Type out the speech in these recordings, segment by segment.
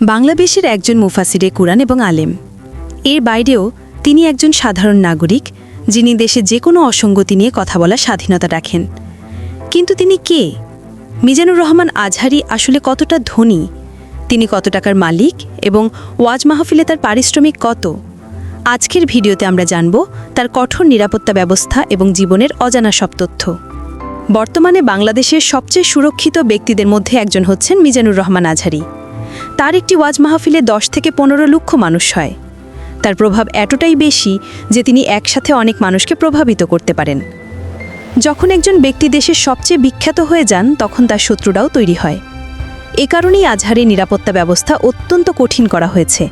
বাংলাদেশের একজন মুফাসিরে কুরআন এবং আলেম। এর বাইরেও তিনি একজন সাধারণ নাগরিক, যিনি দেশে যে কোনো অসঙ্গতি নিয়ে কথা বলার স্বাধীনতা রাখেন। কিন্তু তিনি কে? মিজানুর রহমান আজহারি আসলে কতটা ধনী? তিনি কত টাকার মালিক এবং ওয়াজ মাহফিলে তার পারিশ্রমিক কত? আজকের ভিডিওতে আমরা জানব তার কঠোর নিরাপত্তা ব্যবস্থা এবং জীবনের অজানা সব তথ্য। বর্তমানে বাংলাদেশের সবচেয়ে সুরক্ষিত ব্যক্তিদের মধ্যে একজন হচ্ছেন মিজানুর রহমান আজহারি। তার একটি ওয়াজ মাহফিলে দশ থেকে পনেরো লক্ষ মানুষ হয়। তার প্রভাব এতটাই বেশি যে তিনি একসাথে অনেক মানুষকে প্রভাবিত করতে পারেন। যখন একজন ব্যক্তি দেশের সবচেয়ে বিখ্যাত হয়ে যান, তখন তার শত্রুরাও তৈরি হয়। এ কারণেই আজহারের নিরাপত্তা ব্যবস্থা অত্যন্ত কঠিন করা হয়েছে।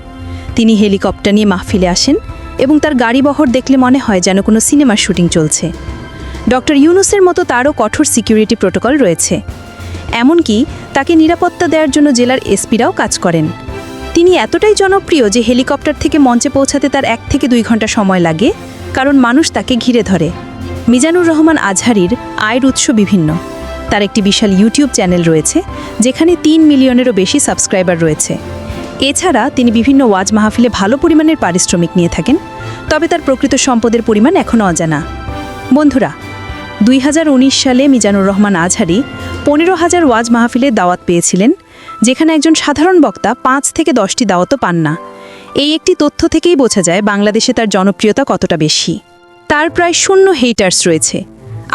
তিনি হেলিকপ্টার নিয়ে মাহফিলে আসেন এবং তার গাড়িবহর দেখলে মনে হয় যেন কোনো সিনেমার শুটিং চলছে। ডক্টর ইউনুসের মতো তারও কঠোর সিকিউরিটি প্রোটোকল রয়েছে। এমনকি তাকে নিরাপত্তা দেওয়ার জন্য জেলার এসপিরাও কাজ করেন। তিনি এতটাই জনপ্রিয় যে হেলিকপ্টার থেকে মঞ্চে পৌঁছাতে তার এক থেকে দুই ঘণ্টা সময় লাগে, কারণ মানুষ তাকে ঘিরে ধরে। মিজানুর রহমান আজহারির আয়ের উৎস বিভিন্ন। তার একটি বিশাল ইউটিউব চ্যানেল রয়েছে, যেখানে তিন মিলিয়নেরও বেশি সাবস্ক্রাইবার রয়েছে। এছাড়া তিনি বিভিন্ন ওয়াজ মাহফিলে ভালো পরিমাণের পারিশ্রমিক নিয়ে থাকেন, তবে তার প্রকৃত সম্পদের পরিমাণ এখনও অজানা। বন্ধুরা দুই হাজার উনিশ সালে মিজানুর রহমান আজহারি পনেরো হাজার ওয়াজ মাহফিলে দাওয়াত পেয়েছিলেন, যেখানে একজন সাধারণ বক্তা পাঁচ থেকে দশটি দাওয়াতও পান না। এই একটি তথ্য থেকেই বোঝা যায় বাংলাদেশে তার জনপ্রিয়তা কতটা বেশি। তার প্রায় শূন্য হেইটার্স রয়েছে।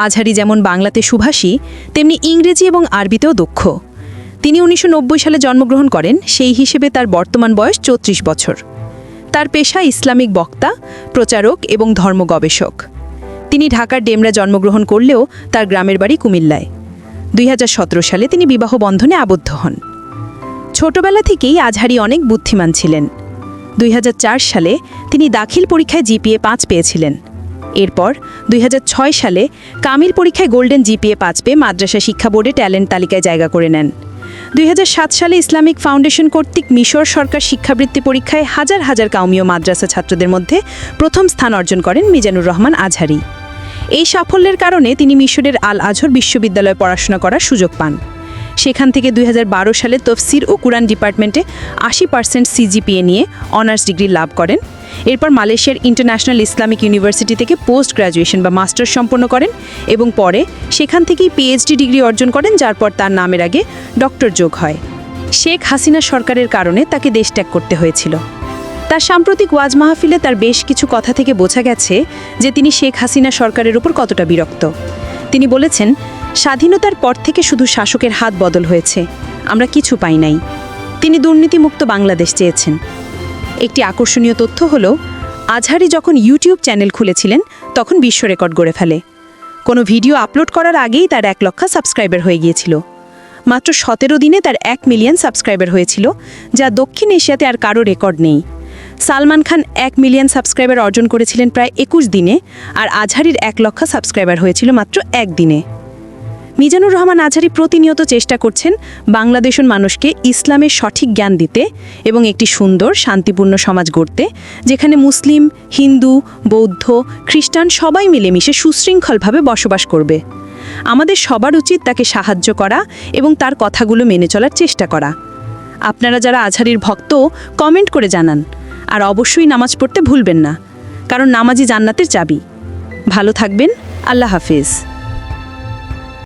আজহারি যেমন বাংলাতে সুভাষী, তেমনি ইংরেজি এবং আরবিতেও দক্ষ। তিনি উনিশশো নব্বই সালে জন্মগ্রহণ করেন, সেই হিসেবে তার বর্তমান বয়স চৌত্রিশ বছর। তার পেশা ইসলামিক বক্তা, প্রচারক এবং ধর্ম গবেষক তিনি ঢাকার ডেমরা জন্মগ্রহণ করলেও তার গ্রামের বাড়ি কুমিল্লায়। দুই হাজার সতেরো সালে তিনি বিবাহ বন্ধনে আবদ্ধ হন। ছোটবেলা থেকেই আজহারি অনেক বুদ্ধিমান ছিলেন। দুই হাজার চার সালে তিনি দাখিল পরীক্ষায় জিপিএ পাঁচ পেয়েছিলেন। এরপর দুই হাজার ছয় সালে কামিল পরীক্ষায় গোল্ডেন জিপিএ পাঁচ পেয়ে মাদ্রাসা শিক্ষা বোর্ডে ট্যালেন্ট তালিকায় জায়গা করে নেন। দুই হাজার সাত সালে ইসলামিক ফাউন্ডেশন কর্তৃক মিশর সরকার শিক্ষাবৃত্তি পরীক্ষায় হাজার হাজার কাউমীয় মাদ্রাসা ছাত্রদের মধ্যে প্রথম স্থান অর্জন করেন মিজানুর রহমান আজহারি। এই সাফল্যের কারণে তিনি মিশরের আল আজহর বিশ্ববিদ্যালয়ে পড়াশোনা করার সুযোগ পান। সেখান থেকে দুই হাজার বারো সালে তফসির ও কুরআন ডিপার্টমেন্টে আশি পার্সেন্ট সিজিপিএ নিয়ে অনার্স ডিগ্রি লাভ করেন। এরপর মালয়েশিয়ার ইন্টারন্যাশনাল ইসলামিক ইউনিভার্সিটি থেকে পোস্ট গ্র্যাজুয়েশন বা মাস্টার্স সম্পন্ন করেন এবং পরে সেখান থেকেই পিএইচডি ডিগ্রি অর্জন করেন, যার পর তার নামের আগে ডক্টর যোগ হয়। শেখ হাসিনা সরকারের কারণে তাকে দেশ ত্যাগ করতে হয়েছিল। তার সাম্প্রতিক ওয়াজ মাহফিলে তার বেশ কিছু কথা থেকে বোঝা গেছে যে তিনি শেখ হাসিনা সরকারের উপর কতটা বিরক্ত। তিনি বলেছেন, স্বাধীনতার পর থেকে শুধু শাসকের হাত বদল হয়েছে, আমরা কিছু পাই নাই। তিনি দুর্নীতিমুক্ত বাংলাদেশ চেয়েছেন। একটি আকর্ষণীয় তথ্য হল, আজহারি যখন ইউটিউব চ্যানেল খুলেছিলেন, তখন বিশ্ব রেকর্ড গড়ে ফেলে। কোনো ভিডিও আপলোড করার আগেই তার এক লক্ষ সাবস্ক্রাইবার হয়ে গিয়েছিল। মাত্র সতেরো দিনে তার এক মিলিয়ন সাবস্ক্রাইবার হয়েছিল, যা দক্ষিণ এশিয়াতে আর কারও রেকর্ড নেই। সালমান খান এক মিলিয়ন সাবস্ক্রাইবার অর্জন করেছিলেন প্রায় একুশ দিনে, আর আজহারির এক লক্ষ সাবস্ক্রাইবার হয়েছিল মাত্র এক দিনে মিজানুর রহমান আজহারি প্রতিনিয়ত চেষ্টা করছেন বাংলাদেশের মানুষকে ইসলামের সঠিক জ্ঞান দিতে এবং একটি সুন্দর, শান্তিপূর্ণ সমাজ গড়তে, যেখানে মুসলিম, হিন্দু, বৌদ্ধ, খ্রিস্টান সবাই মিলেমিশে সুশৃঙ্খলভাবে বসবাস করবে। আমাদের সবার উচিত তাকে সাহায্য করা এবং তার কথাগুলো মেনে চলার চেষ্টা করা। আপনারা যারা আজহারির ভক্ত, কমেন্ট করে জানান। আর অবশ্যই নামাজ পড়তে ভুলবেন না কারণ নামাজই জান্নাতের চাবি। ভালো থাকবেন আল্লাহ হাফিজ।